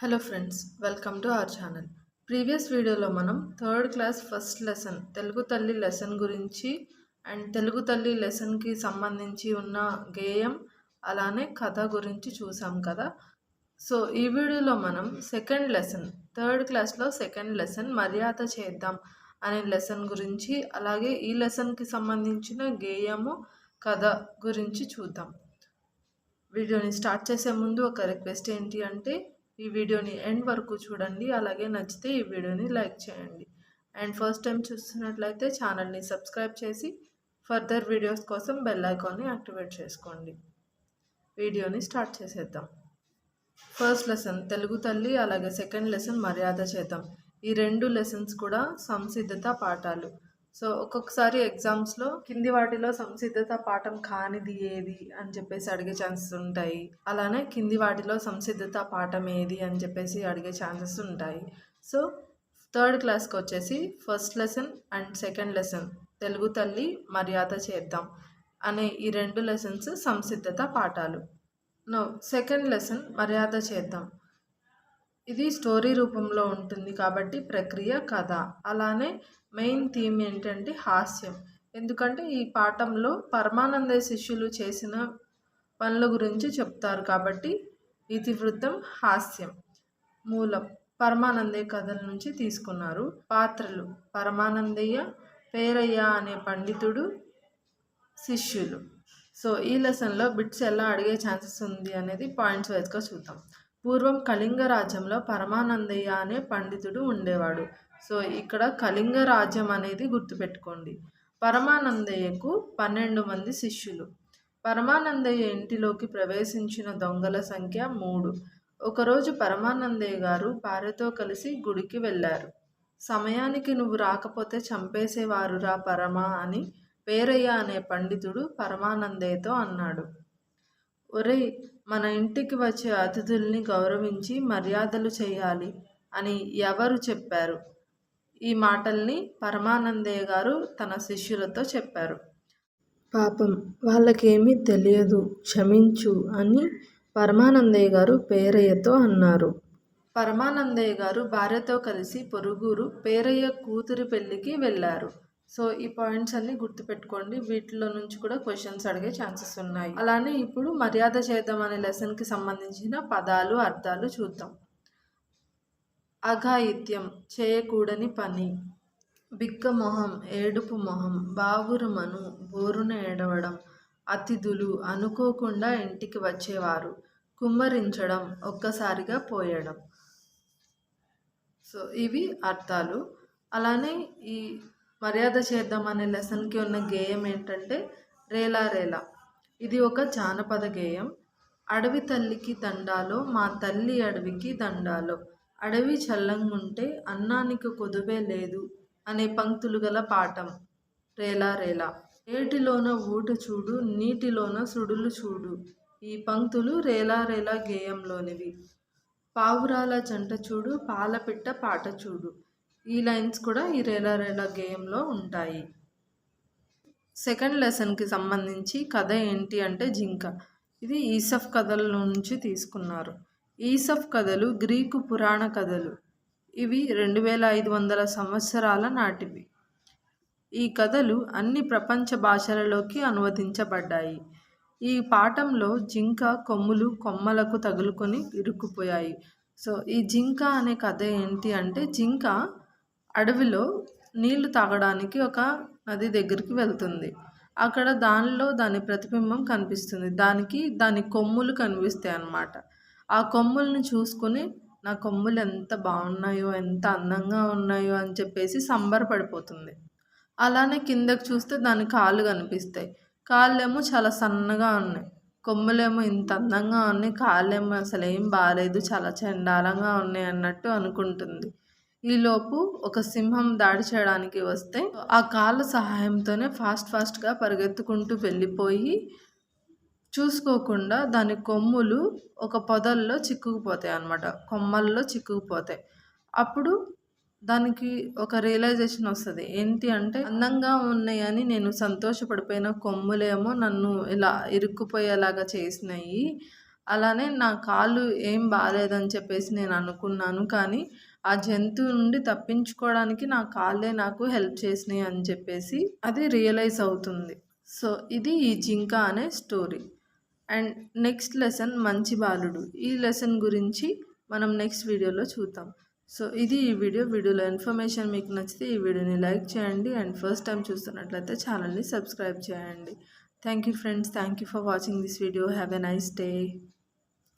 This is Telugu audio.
Hello friends welcome to our channel. Previous వీడియోలో మనం third class first lesson Telugu తల్లి లెసన్ గురించి అండ్ తెలుగు తల్లి లెసన్కి సంబంధించి ఉన్న గేయం అలానే కథ గురించి చూసాం కదా. సో ఈ వీడియోలో మనం సెకండ్ లెసన్ థర్డ్ క్లాస్లో సెకండ్ లెసన్ మర్యాద చేద్దాం అనే లెసన్ గురించి అలాగే ఈ లెసన్కి సంబంధించిన గేయము కథ గురించి చూద్దాం. వీడియోని స్టార్ట్ చేసే ముందు ఒక రిక్వెస్ట్ ఏంటి అంటే ఈ వీడియోని ఎండ్ వరకు చూడండి. అలాగే నచ్చితే ఈ వీడియోని లైక్ చేయండి. అండ్ ఫస్ట్ టైం చూస్తున్నట్లయితే ఛానల్ని సబ్స్క్రైబ్ చేసి ఫర్దర్ వీడియోస్ కోసం బెల్ ఐకాన్ని యాక్టివేట్ చేసుకోండి. వీడియోని స్టార్ట్ చేసేద్దాం. ఫస్ట్ లెసన్ తెలుగు తల్లి అలాగే సెకండ్ లెసన్ మర్యాద చేద్దాం. ఈ రెండు లెసన్స్ కూడా సంసిద్ధత పాఠాలు. సో ఒక్కొక్కసారి ఎగ్జామ్స్లో కింది వాటిలో సంసిద్ధత పాఠం కానిది ఏది అని చెప్పేసి అడిగే ఛాన్సెస్ ఉంటాయి. అలానే కింది వాటిలో సంసిద్ధత పాఠం ఏది అని చెప్పేసి అడిగే ఛాన్సెస్ ఉంటాయి. సో థర్డ్ క్లాస్కి వచ్చేసి first lesson and second lesson Telugu తల్లి మర్యాద చేద్దాం అనే ఈ రెండు లెసన్స్ సంసిద్ధత పాఠాలు. నో సెకండ్ లెసన్ మర్యాద చేద్దాం. ఇది స్టోరీ రూపంలో ఉంటుంది కాబట్టి ప్రక్రియ కథ. అలానే మెయిన్ థీమ్ ఏంటంటే హాస్యం. ఎందుకంటే ఈ పాఠంలో పరమానంద శిష్యులు చేసిన పనుల గురించి చెప్తారు కాబట్టి ఇతివృత్తం హాస్యం. మూలం పరమానందయ్య కథల నుంచి తీసుకున్నారు. పాత్రలు పరమానందయ్య పేరయ్య అనే పండితుడు శిష్యులు. సో ఈ లెసన్లో బిట్స్ ఎలా అడిగే ఛాన్సెస్ ఉంది అనేది పాయింట్స్ వైజ్గా చూద్దాం. పూర్వం కళింగ రాజ్యంలో పరమానందయ్య అనే పండితుడు ఉండేవాడు. సో ఇక్కడ కళింగ రాజ్యం అనేది గుర్తుపెట్టుకోండి. పరమానందయ్యకు పన్నెండు మంది శిష్యులు. పరమానందయ్య ఇంటిలోకి ప్రవేశించిన దొంగల సంఖ్య మూడు. ఒకరోజు పరమానందయ్య గారు భార్యతో కలిసి గుడికి వెళ్ళారు. సమయానికి నువ్వు రాకపోతే చంపేసేవారురా పరమా అని పేరయ్య అనే పండితుడు పరమానందయ్యతో అన్నాడు. ఒరేయ్ మన ఇంటికి వచ్చే అతిథుల్ని గౌరవించి మర్యాదలు చేయాలి అని ఎవరు చెప్పారు? ఈ మాటల్ని పరమానందయ్య గారు తన శిష్యులతో చెప్పారు. పాపం వాళ్ళకేమీ తెలియదు క్షమించు అని పరమానందయ్య గారు పేరయ్యతో అన్నారు. పరమానందయ్య గారు భార్యతో కలిసి పొరుగురు పేరయ్య కూతురి పెళ్ళికి వెళ్ళారు. సో ఈ పాయింట్స్ అన్ని గుర్తుపెట్టుకోండి. వీటిలో నుంచి కూడా క్వశ్చన్స్ అడిగే ఛాన్సెస్ ఉన్నాయి. అలానే ఇప్పుడు మర్యాద చేద్దాం అనే లెసన్కి సంబంధించిన పదాలు అర్థాలు చూద్దాం. అఘాయిత్యం చేయకూడని పని బిక్క మొహం ఏడుపు మొహం బావురుమను బోరున ఏడవడం అతిథులు అనుకోకుండా ఇంటికి వచ్చేవారు కుమ్మరించడం ఒక్కసారిగా పోయడం. సో ఇవి అర్థాలు. అలానే ఈ మర్యాద చేద్దాం అనే లెసన్కి ఉన్న గేయం ఏంటంటే రేలా రేలా ఇది ఒక జానపద గేయం. అడవి తల్లికి దండాలో మా తల్లి అడవికి దండాలో. అడవి చల్లంగుంటే అన్నానికి కొదువే లేదు అనే పంక్తులు గల పాఠం. రేలా రేలా. ఏటిలోన ఊట చూడు నీటిలోన సుడులు చూడు. ఈ పంక్తులు రేలా రేలా గేయంలోనివి. పావురాల జంట చూడు పాలపిట్ట పాట చూడు. ఈ లైన్స్ కూడా ఈ రేలా రేలా గేయంలో ఉంటాయి. సెకండ్ లెసన్కి సంబంధించి కథ ఏంటి అంటే జింక. ఇది ఈసఫ్ కథల నుంచి తీసుకున్నారు. ఈసఫ్ కథలు గ్రీకు పురాణ కథలు. ఇవి రెండు వేల ఐదు వందల సంవత్సరాల నాటివి. ఈ కథలు అన్ని ప్రపంచ భాషలలోకి అనువదించబడ్డాయి. ఈ పాఠంలో జింక కొమ్ములు కొమ్మలకు తగులుకొని ఇరుక్కుపోయాయి. సో ఈ జింక అనే కథ ఏంటి అంటే జింక అడవిలో నీళ్ళు తాగడానికి ఒక నది దగ్గరికి వెళ్తుంది. అక్కడ దానిలో దాని ప్రతిబింబం కనిపిస్తుంది. దానికి దాని కొమ్ములు కనిపిస్తాయి అన్నమాట. ఆ కొమ్ములను చూసుకుని నా కొమ్ములు ఎంత బాగున్నాయో ఎంత అందంగా ఉన్నాయో అని చెప్పేసి సంబరపడిపోతుంది. అలానే కిందకి చూస్తే దాని కాళ్ళు కనిపిస్తాయి. కాళ్ళేమో చాలా సన్నగా ఉన్నాయి. కొమ్ములేమో ఇంత అందంగా ఉన్నాయి. కాళ్ళేమో అసలు ఏం బాగాలేదు చాలా చండాలంగా ఉన్నాయి అన్నట్టు అనుకుంటుంది. ఈలోపు ఒక సింహం దాడి చేయడానికి వస్తే ఆ కాళ్ళ సహాయంతోనే ఫాస్ట్ ఫాస్ట్గా పరిగెత్తుకుంటూ వెళ్ళిపోయి చూసుకోకుండా దాని కొమ్ములు ఒక పొదల్లో చిక్కుకుపోతాయి అన్నమాట. కొమ్మల్లో చిక్కుకుపోతాయి. అప్పుడు దానికి ఒక రియలైజేషన్ వస్తుంది. ఏంటి అంటే అందంగా ఉన్నాయని నేను సంతోషపడిపోయిన కొమ్ములేమో నన్ను ఇలా ఇరుక్కుపోయేలాగా చేసినాయి. అలానే నా కాళ్ళు ఏం బాగాలేదని చెప్పేసి నేను అనుకున్నాను. కానీ ఆ జంతువు నుండి తప్పించుకోవడానికి నా కాళ్ళే నాకు హెల్ప్ చేసినాయి అని చెప్పేసి అది రియలైజ్ అవుతుంది. సో ఇది ఈ జింక అనే స్టోరీ. అండ్ నెక్స్ట్ లెసన్ మంచి బాలుడు. ఈ లెసన్ గురించి మనం నెక్స్ట్ వీడియోలో చూద్దాం. సో ఇది ఈ వీడియో. వీడియోలో ఇన్ఫర్మేషన్ మీకు నచ్చితే ఈ వీడియోని లైక్ చేయండి. అండ్ ఫస్ట్ టైం చూస్తున్నట్లయితే ఛానల్ని సబ్స్క్రైబ్ చేయండి. Thank you friends. Thank you for watching this video. Have a nice day.